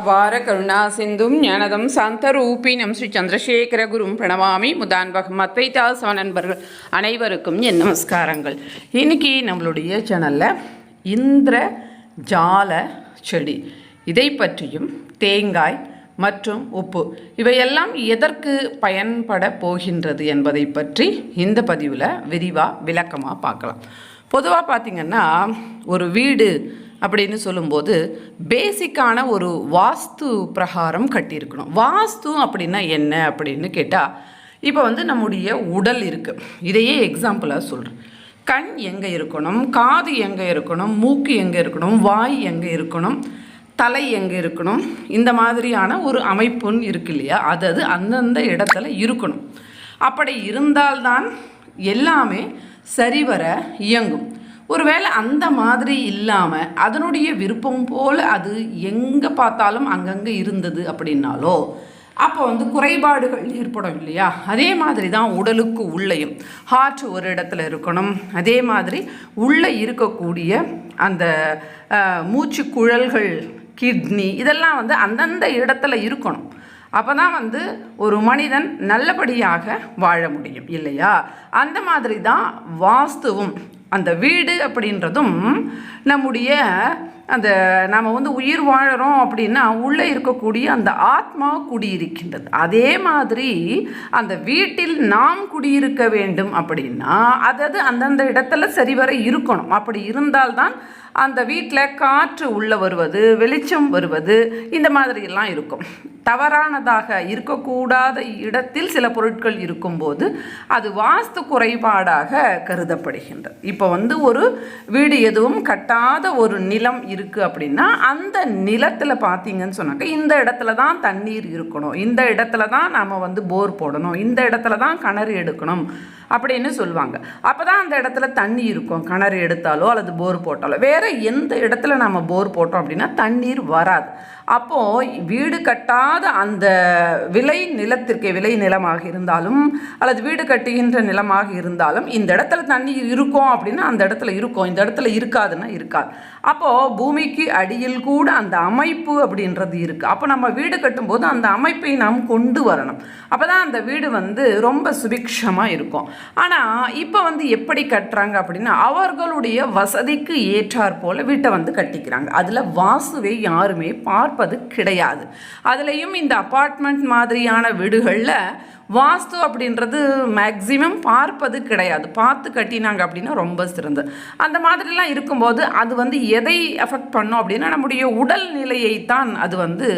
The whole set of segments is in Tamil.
அபார கருணா சிந்தும் ஞானதம் சாந்தரூபினம் ஸ்ரீ சந்திரசேகர குரும் பிரணவாமி முதான்பகம் அத்வைதாசவ நண்பர்கள் அனைவருக்கும் என் நமஸ்காரங்கள். இன்னைக்கு நம்மளுடைய சேனலில் இந்திர ஜால செடி இதை பற்றியும் தேங்காய் மற்றும் உப்பு இவையெல்லாம் எதற்கு பயன்பட போகின்றது என்பதை பற்றி இந்த பதிவில் விரிவாக விளக்கமாக பார்க்கலாம். பொதுவாக பார்த்திங்கன்னா ஒரு வீடு அப்படின்னு சொல்லும்போது பேசிக்கான ஒரு வாஸ்து பிரகாரம் கட்டியிருக்கணும். வாஸ்து அப்படின்னா என்ன அப்படின்னு கேட்டால் இப்போ வந்து நம்முடைய உடல் இருக்குது இதையே எக்ஸாம்பிளாக சொல்கிறேன் கண் எங்கே இருக்கணும்? காது எங்கே இருக்கணும்? மூக்கு எங்கே இருக்கணும்? வாய் எங்கே இருக்கணும்? தலை எங்கே இருக்கணும்? இந்த மாதிரியான ஒரு அமைப்புன்னு இருக்கு இல்லையா? அது அது அந்தந்த இடத்துல இருக்கணும். அப்படி இருந்தால்தான் எல்லாமே சரிவர இயங்கும். ஒருவேளை அந்த மாதிரி இல்லாமல் அதனுடைய விருப்பம் போல் அது எங்கே பார்த்தாலும் அங்கங்கே இருந்தது அப்படின்னாலோ அப்போ வந்து குறைபாடுகள் ஏற்படும் இல்லையா? அதே மாதிரி தான் உடலுக்கு உள்ளேயும். ஹார்ட் ஒரு இடத்துல இருக்கணும். அதே மாதிரி உள்ளே இருக்கக்கூடிய அந்த மூச்சு குழல்கள் கிட்னி இதெல்லாம் வந்து அந்தந்த இடத்துல இருக்கணும். அப்போ தான் வந்து ஒரு மனிதன் நல்லபடியாக வாழ முடியும் இல்லையா? அந்த மாதிரி தான் வாஸ்துவும் அந்த வீடு அப்படின்றதும் நம்முடைய அந்த நாம் வந்து உயிர் வாழறோம் அப்படின்னா உள்ளே இருக்கக்கூடிய அந்த ஆத்மா குடியிருக்கின்றது. அதே மாதிரி அந்த வீட்டில் நாம் குடியிருக்க வேண்டும் அப்படின்னா அதாவது அந்தந்த இடத்துல சரிவர இருக்கணும். அப்படி இருந்தால்தான் அந்த வீட்டில் காற்று உள்ளே வருவது வெளிச்சம் வருவது இந்த மாதிரியெல்லாம் இருக்கும். தவறானதாக இருக்கக்கூடாத இடத்தில் சில பொருட்கள் இருக்கும்போது அது வாஸ்து குறைபாடாக கருதப்படுகின்றது. இப்போ வந்து ஒரு வீடு எதுவும் கட்டாத ஒரு நிலம் இருக்குது அப்படின்னா அந்த நிலத்தில் பார்த்தீங்கன்னு சொன்னாக்க இந்த இடத்துல தான் தண்ணீர் இருக்கணும். இந்த இடத்துல தான் நாம் வந்து போர் போடணும். இந்த இடத்துல தான் கிணறு எடுக்கணும். அப்படின்னு சொல்லுவாங்க. அப்போ தான் அந்த இடத்துல தண்ணி இருக்கும். கிணறு எடுத்தாலோ அல்லது போர் போட்டாலோ. வேறு எந்த இடத்துல நம்ம போர் போட்டோம் அப்படின்னா தண்ணீர் வராது. அப்போது வீடு கட்டாத அந்த விளை நிலத்திற்கு விளை நிலமாக இருந்தாலும் அல்லது வீடு கட்டுகின்ற நிலமாக இருந்தாலும் இந்த இடத்துல தண்ணி இருக்கும் அப்படின்னா அந்த இடத்துல இருக்கும். இந்த இடத்துல இருக்காதுன்னா இருக்காது. அப்போது பூமிக்கு அடியில் கூட அந்த அமைப்பு அப்படின்றது இருக்குது அப்போ நம்ம வீடு கட்டும்போது அந்த அமைப்பை நாம் கொண்டு வரணும். அப்போ தான் அந்த வீடு வந்து ரொம்ப சுபிக்ஷமாக இருக்கும். ஆனால் இப்போ வந்து எப்படி கட்டுறாங்க அப்படின்னா அவர்களுடைய வசதிக்கு ஏற்றாற் போல் வீட்டை வந்து கட்டிக்கிறாங்க. அதில் வாசுவை யாருமே பார்ப்பது கிடையாது. அதுலேயும் இந்த அப்பார்ட்மெண்ட் மாதிரியான வீடுகளில் வாஸ்து அப்படின்றது மேக்ஸிமம் பார்ப்பது கிடையாது. பார்த்து கட்டினாங்க அப்படின்னா ரொம்ப சிறந்தது. அந்த மாதிரிலாம் இருக்கும்போது அது வந்து எதை அஃபெக்ட் பண்ணும் அப்படின்னா நம்முடைய உடல் நிலையை தான் அது வந்து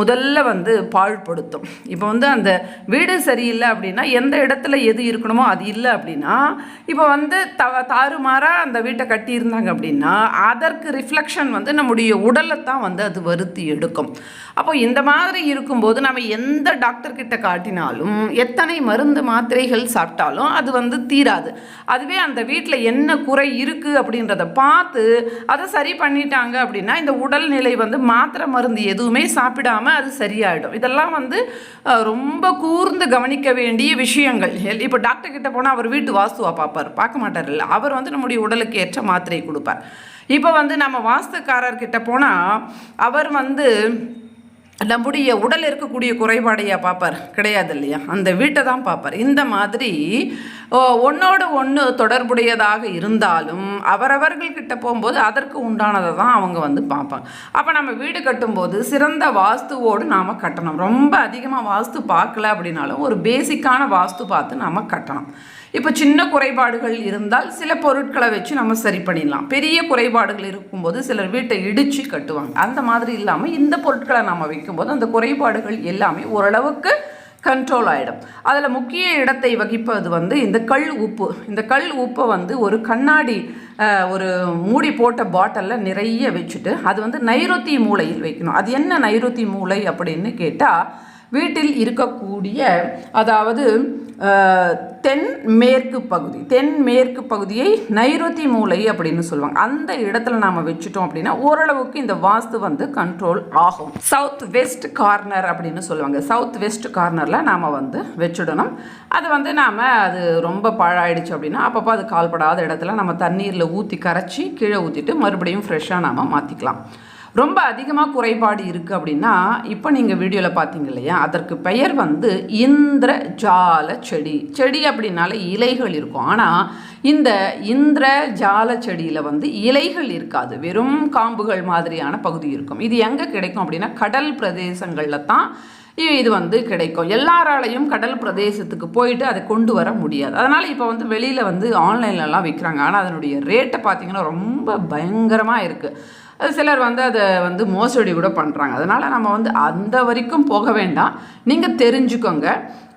முதல்ல வந்து பாழ்படுத்தும். இப்போ வந்து அந்த வீடு சரியில்லை அப்படின்னா எந்த இடத்துல எது இருக்கணுமோ அது இல்லை அப்படின்னா இப்போ வந்து த தாறுமாறாக அந்த வீட்டை கட்டியிருந்தாங்க அப்படின்னா அதற்கு ரிஃப்ளெக்ஷன் வந்து நம்முடைய உடலை தான் வந்து அது வருத்தி எடுக்கும். அப்போ இந்த மாதிரி இருக்கும்போது நம்ம எந்த டாக்டர்கிட்ட காட்டினாலும் எத்தனை மருந்து மாத்திரைகள் சாப்பிட்டாலும் அது வந்து தீராது. அதுவே அந்த வீட்டில் என்ன குறை இருக்குது அப்படின்றத பார்த்து அதை சரி பண்ணிட்டாங்க அப்படின்னா இந்த உடல்நிலை வந்து மாத்திரை மருந்து எதுவுமே சாப்பிடாம அது சரியாயிடும். இதெல்லாம் வந்து ரொம்ப கூர்ந்து கவனிக்க வேண்டிய விஷயங்கள். இப்போ டாக்டர் கிட்ட போனால் அவர் வீட்டு வாஸ்துவா பார்ப்பார். பார்க்க மாட்டார் இல்லை. அவர் வந்து நம்முடைய உடலுக்கு ஏற்ற மாத்திரை கொடுப்பார். இப்போ வந்து நம்ம வாஸ்துக்காரர்கிட்ட போனால் அவர் வந்து நம்முடைய உடல் இருக்கக்கூடிய குறைபாடையா பார்ப்பார் கிடையாது இல்லையா அந்த வீட்டை தான் பார்ப்பார் இந்த மாதிரி ஓ, ஒன்று தொடர்புடையதாக இருந்தாலும் அவரவர்கள்கிட்ட போகும்போது அதற்கு உண்டானதை தான் அவங்க வந்து பார்ப்பாங்க அப்போ நம்ம வீடு கட்டும்போது சிறந்த வாஸ்துவோடு நாம் கட்டணும். ரொம்ப அதிகமாக வாஸ்து பார்க்கல அப்படின்னாலும் ஒரு பேசிக்கான வாஸ்து பார்த்து நாம் கட்டணும். இப்போ சின்ன குறைபாடுகள் இருந்தால் சில பொருட்களை வச்சு நம்ம சரி பண்ணிடலாம். பெரிய குறைபாடுகள் இருக்கும்போது சிலர் வீட்டை இடித்து கட்டுவாங்க. அந்த மாதிரி இல்லாமல் இந்த பொருட்களை நம்ம வைக்கும்போது அந்த குறைபாடுகள் எல்லாமே ஓரளவுக்கு கண்ட்ரோல் ஆகிடும் அதில் முக்கிய இடத்தை வகிப்பது வந்து இந்த கல் உப்பு. இந்த கல் உப்பை வந்து ஒரு கண்ணாடி ஒரு மூடி போட்ட பாட்டிலில் நிறைய வச்சுட்டு அது வந்து நைருத்தி மூலையில் வைக்கணும். அது என்ன நைருத்தி மூலை அப்படின்னு கேட்டால் வீட்டில் இருக்கக்கூடிய அதாவது தென் மேற்கு பகுதி தென் மேற்கு பகுதியை நைருத்தி மூலை அப்படின்னு சொல்லுவாங்க. அந்த இடத்துல நாம் வச்சுட்டோம் அப்படின்னா ஓரளவுக்கு இந்த வாஸ்து வந்து கண்ட்ரோல் ஆகும். சவுத் வெஸ்ட் கார்னர் அப்படின்னு சொல்லுவாங்க. சவுத் வெஸ்ட் கார்னரில் நாம் வந்து வச்சுடணும். அது வந்து நாம் அது ரொம்ப பாழாயிடுச்சு அப்படின்னா அப்பப்போ அது கால்படாத இடத்துல நம்ம தண்ணீரில் ஊற்றி கரைச்சி கீழே ஊற்றிட்டு மறுபடியும் ஃப்ரெஷ்ஷாக நாம் மாற்றிக்கலாம் ரொம்ப அதிகமாக குறைபாடு இருக்குது அப்படின்னா இப்போ நீங்கள் வீடியோவில் பார்த்தீங்க இல்லையா? அதற்கு பெயர் வந்து இந்திர ஜால செடி. செடி அப்படின்னாலே இலைகள் இருக்கும். ஆனால் இந்த இந்திர ஜால செடியில் வந்து இலைகள் இருக்காது. வெறும் காம்புகள் மாதிரியான பகுதி இருக்கும். இது எங்கே கிடைக்கும் அப்படின்னா கடல் பிரதேசங்களில் தான் இது வந்து கிடைக்கும். எல்லாராலையும் கடல் பிரதேசத்துக்கு போயிட்டு அதை கொண்டு வர முடியாது. அதனால் இப்போ வந்து வெளியில் வந்து ஆன்லைன்லலாம் விற்கிறாங்க ஆனால் அதனுடைய ரேட்டை பார்த்திங்கன்னா ரொம்ப பயங்கரமாக இருக்குது சிலர் வந்து அதை வந்து மோசடி கூட பண்ணுறாங்க அதனால் நம்ம வந்து அந்த வரைக்கும் போக வேண்டாம். நீங்கள் தெரிஞ்சுக்கோங்க.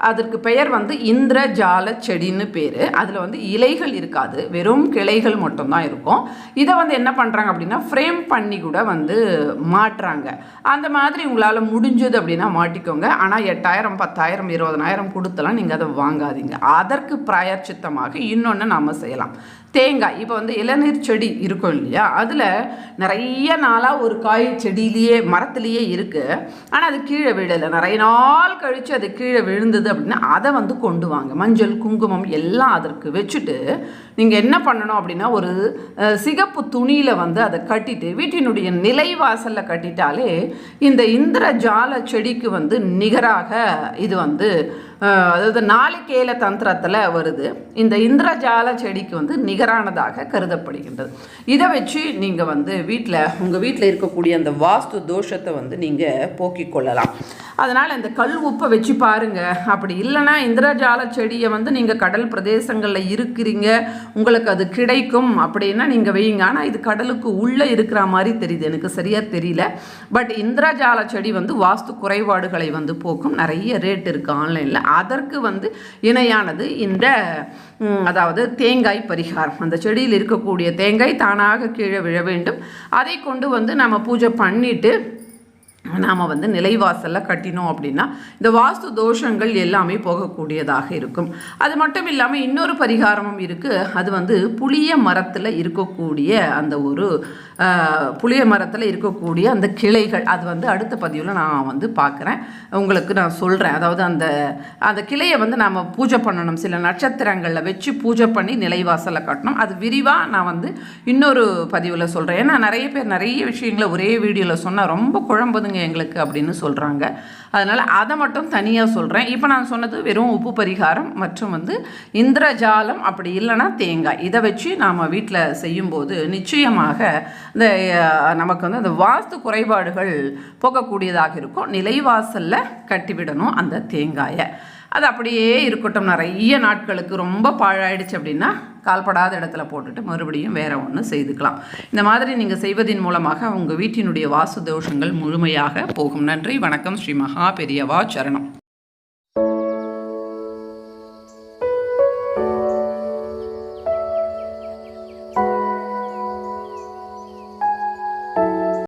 அதற்கு பெயர் வந்து இந்திரஜால செடின்னு பேர். அதில் வந்து இலைகள் இருக்காது. வெறும் கிளைகள் மட்டும்தான் இருக்கும். இதை வந்து என்ன பண்ணுறாங்க அப்படின்னா ஃப்ரேம் பண்ணி கூட வந்து மாட்டுறாங்க. அந்த மாதிரி உங்களால் முடிஞ்சது அப்படின்னா மாட்டிக்கோங்க. ஆனால் எட்டாயிரம் பத்தாயிரம் இருபதனாயிரம் கொடுத்தலாம் நீங்கள் அதை வாங்காதீங்க. அதற்கு பிராயச்சித்தமாக இன்னொன்று நாம் செய்யலாம். தேங்காய். இப்போ வந்து இளநீர் செடி இருக்கும் இல்லையா? அதில் நிறைய நாளாக ஒரு காய் செடியிலேயே மரத்துலேயே இருக்குது ஆனால் அது கீழே விழலை. நிறைய நாள் கழித்து அது கீழே விழுந்தது அப்படின்னா அதை வந்து கொண்டு வாங்க. மஞ்சள் குங்குமம் எல்லாம் அதற்கு வச்சுட்டு நீங்கள் என்ன பண்ணணும் அப்படின்னா ஒரு சிகப்பு துணியில் வந்து அதை கட்டிட்டு வீட்டினுடைய நிலைவாசலில் கட்டிட்டாலே இந்த இந்திரஜால செடிக்கு வந்து நிகராக இது வந்து அதாவது நாளிகேல தந்திரத்தில் வருது. இந்த இந்திரஜால செடிக்கு வந்து நிகரானதாக கருதப்படுகின்றது. இதை வச்சு நீங்கள் வந்து வீட்டில் உங்கள் வீட்டில் இருக்கக்கூடிய அந்த வாஸ்து தோஷத்தை வந்து நீங்கள் போக்கிக் கொள்ளலாம். அதனால் இந்த கல் உப்பை வச்சு பாருங்க. அப்படி இல்லைன்னா இந்திரஜால செடியை வந்து நீங்கள் கடல் பிரதேசங்களில் இருக்கிறீங்க. உங்களுக்கு அது கிடைக்கும் அப்படின்னா நீங்கள் வையுங்க ஆனால் இது கடலுக்கு உள்ளே இருக்கிற மாதிரி தெரியுது. எனக்கு சரியாக தெரியல. பட் இந்திரஜால செடி வந்து வாஸ்து குறைபாடுகளை வந்து போக்கும். நிறைய ரேட் இருக்குது ஆன்லைனில். அதற்கு வந்து இணையானது இந்த அதாவது தேங்காய் பரிகாரம். அந்த செடியில் இருக்கக்கூடிய தேங்காய் தானாக கீழே விழ வேண்டும். அதை கொண்டு வந்து நம்ம பூஜை பண்ணிவிட்டு நாம் வந்து நிலைவாசலில் கட்டினோம் அப்படின்னா இந்த வாஸ்து தோஷங்கள் எல்லாமே போகக்கூடியதாக இருக்கும். அது மட்டும் இல்லாமல் இன்னொரு பரிகாரமும் இருக்குது அது வந்து புளிய மரத்தில் இருக்கக்கூடிய அந்த ஒரு புளிய மரத்தில் இருக்கக்கூடிய அந்த கிளைகள். அது வந்து அடுத்த பதிவில் நான் வந்து பார்க்குறேன் உங்களுக்கு நான் சொல்கிறேன் அதாவது அந்த அந்த கிளையை வந்து நாம் பூஜை பண்ணணும். சில நட்சத்திரங்களில் வச்சு பூஜை பண்ணி நிலைவாசலில் கட்டணும். அது விரிவாக நான் வந்து இன்னொரு பதிவில் சொல்கிறேன் ஏன்னா நிறைய பேர் நிறைய விஷயங்களை ஒரே வீடியோவில் சொன்னால் ரொம்ப குழம்புதுங்க. எங்களுக்கு அப்படின்னு சொல்கிறாங்க அதனால் அதை மட்டும் தனியாக சொல்கிறேன் இப்போ நான் சொன்னது வெறும் உப்பு பரிகாரம் மற்றும் வந்து இந்திரஜாலம் அப்படி இல்லைன்னா தேங்காய். இதை வச்சு நாம் வீட்டில் செய்யும்போது நிச்சயமாக இந்த நமக்கு வந்து அந்த வாஸ்து குறைபாடுகள் போகக்கூடியதாக இருக்கும். நிலைவாசலில் கட்டிவிடணும் அந்த தேங்காயை. அது அப்படியே இருக்கட்டும். நிறைய நாட்களுக்கு ரொம்ப பாழாயிடுச்சு அப்படின்னா கால்படாத இடத்துல போட்டுட்டு மறுபடியும் வேறு ஒன்று செய்துக்கலாம். இந்த மாதிரி நீங்கள் செய்வதின் மூலமாக உங்கள் வீட்டினுடைய வாசு தோஷங்கள் முழுமையாக போகும். நன்றி வணக்கம். ஸ்ரீ மகா பெரியவா சரணம்.